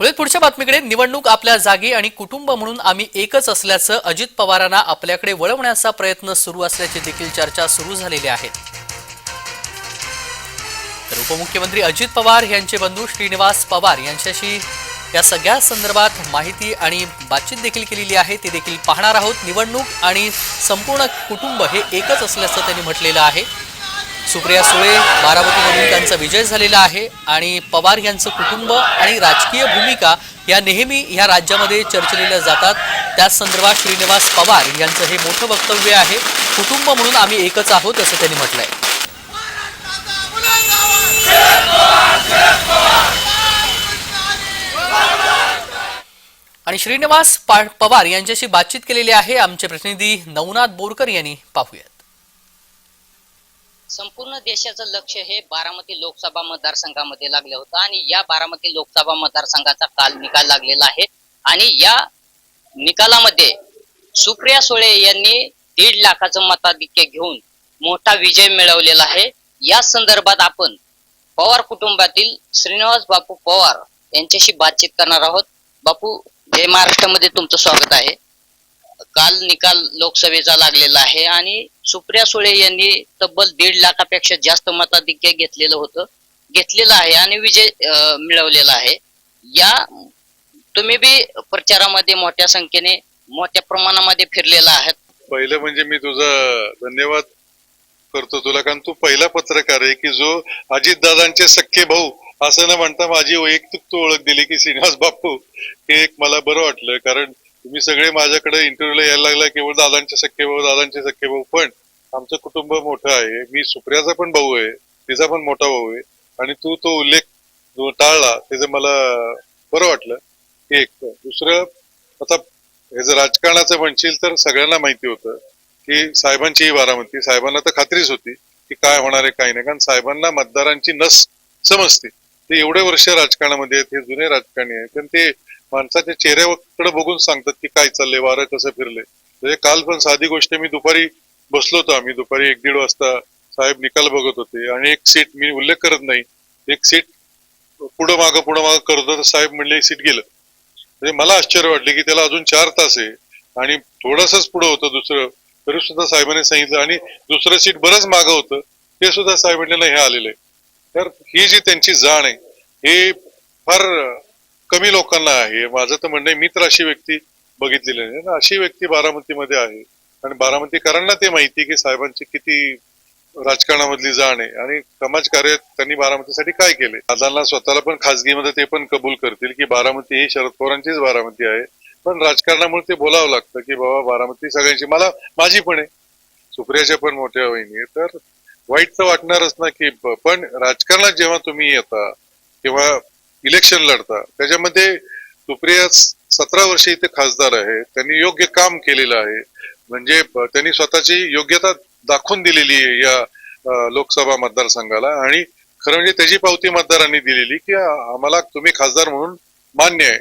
पुढच्या बातमीकडे निवडणूक आपल्या जागी आणि कुटुंब म्हणून आम्ही एकच असल्याचं अजित पवारांना आपल्याकडे वळवण्याचा प्रयत्न सुरू असल्याची देखील चर्चा सुरू झालेली आहे. तर उपमुख्यमंत्री अजित पवार यांचे बंधू श्रीनिवास पवार यांच्याशी या सगळ्या संदर्भात माहिती आणि बातचीत देखील केलेली आहे. ते देखील पाहणार आहोत. निवडणूक आणि संपूर्ण कुटुंब हे एकच असल्याचं त्यांनी म्हटलेलं आहे. सुप्रिया सुळे बारामतीमधून त्यांचा विजय झालेला आहे आणि पवार यांचं कुटुंब आणि राजकीय भूमिका या नेहमी ह्या राज्यामध्ये चर्चलेल्या जातात. त्याच संदर्भात श्रीनिवास पवार यांचं हे मोठं वक्तव्य आहे. कुटुंब म्हणून आम्ही एकच आहोत असं त्यांनी म्हटलंय. आणि श्रीनिवास पा- पवार यांच्याशी बातचीत केलेली आहे आमचे प्रतिनिधी नवनाथ बोरकर यांनी. पाहूयात. संपूर्ण देशाचं लक्ष हे बारामती लोकसभा मतदारसंघामध्ये लागलं होतं आणि या बारामती लोकसभा मतदारसंघाचा काल निकाल लागलेला आहे. आणि या निकालामध्ये सुप्रिया सुळे यांनी दीड लाखाचं मताधिक्य घेऊन मोठा विजय मिळवलेला आहे. या संदर्भात आपण पवार कुटुंबातील श्रीनिवास बापू पवार यांच्याशी बातचीत करणार आहोत. बापू जय महाराष्ट्रामध्ये तुमचं स्वागत आहे. निकाल लोकसभेचा लागलेला आहे आणि सुप्रिया सुळे यांनी तब्बल दीड लाखापेक्षा जास्त मताधिक्य घेतलेलं होतं घेतलेलं आहे आणि विजय मिळवलेला आहे. या तुम्ही बी प्रचारामध्ये मोठ्या संख्येने मोठ्या प्रमाणामध्ये फिरलेला आहात. पहिलं म्हणजे मी तुझा धन्यवाद करतो तुला कारण तू पहिला पत्रकार आहे की जो अजितदादांचे सख्खे भाऊ असं न म्हणता माझी वैयक्तिक तू ओळख दिली की श्रीनिवास बापू हे एक मला बरं वाटलं. कारण तुम्ही सगळे माझ्याकडे इंटरव्ह्यूला यायला लागला केवळ दादांचे सख्खे भाऊ दादांचे सख्खे भाऊ. पण आमचं कुटुंब मोठं आहे. मी सुप्रियाचा पण भाऊ आहे तिचा पण मोठा भाऊ आहे. आणि तू तो उल्लेख जो टाळला त्याचं मला बरं वाटलं एक दुसरं आता हे जर राजकारणाचं म्हणशील तर सगळ्यांना माहिती होतं की साहेबांची ही बारामती साहेबांना तर खात्रीच होती की काय होणार आहे काय नाही. कारण साहेबांना मतदारांची नस समजते. ते एवढे वर्ष राजकारणामध्ये आहेत हे जुने राजकारणी आहेत. पण ते माणसाच्या चेहऱ्याकडे बघून सांगतात की काय चाललंय वारं कसं फिरलंय. म्हणजे काल पण साधी गोष्ट मी दुपारी बसलो होतो आम्ही दुपारी एक दीड वाजता साहेब निकाल बघत होते आणि एक सीट मी उल्लेख करत नाही एक सीट पुढं मागं पुढं मागं करत होतं साहेब म्हणले सीट गेलं. म्हणजे मला आश्चर्य वाटले की त्याला अजून चार तास आहे आणि थोडंसंच पुढं होतं दुसरं तरी सुद्धा साहेबांनी सांगितलं आणि दुसरं सीट बरंच मागं होतं ते सुद्धा साहेब म्हणले हे आलेलं आहे. तर ही जी त्यांची जाण आहे हे फार कमी लोकांना आहे. माझं तर म्हणणं आहे मी तर अशी व्यक्ती बघितलेली नाही. ना अशी व्यक्ती बारामतीमध्ये आहे. आणि बारामतीकरांना ते माहिती की साहेबांची किती राजकारणामधली जाण आहे. आणि समाज कार्य त्यांनी बारामतीसाठी काय केले? दादांना स्वतःला पण खासगीमध्ये ते पण कबूल करतील की बारामती ही शरद पवारांचीच बारामती आहे. पण राजकारणामुळे ते बोलावं लागतं की बाबा बारामती सगळ्यांची मला माझी पण आहे. सुप्रियाच्या पण मोठ्या वहिनी आहे. तर वाईट तर वाटणारच ना की पण राजकारणात जेव्हा तुम्ही येता किंवा इलेक्शन लढता. त्याच्यामध्ये सुप्रिया सतरा वर्ष इथे खासदार आहे. त्यांनी योग्य काम केलेलं आहे. म्हणजे त्यांनी स्वतःची योग्यता दाखवून दिलेली आहे या लोकसभा मतदारसंघाला. आणि खरं म्हणजे त्याची पावती मतदारांनी दिलेली की आम्हाला तुम्ही खासदार म्हणून मान्य आहे.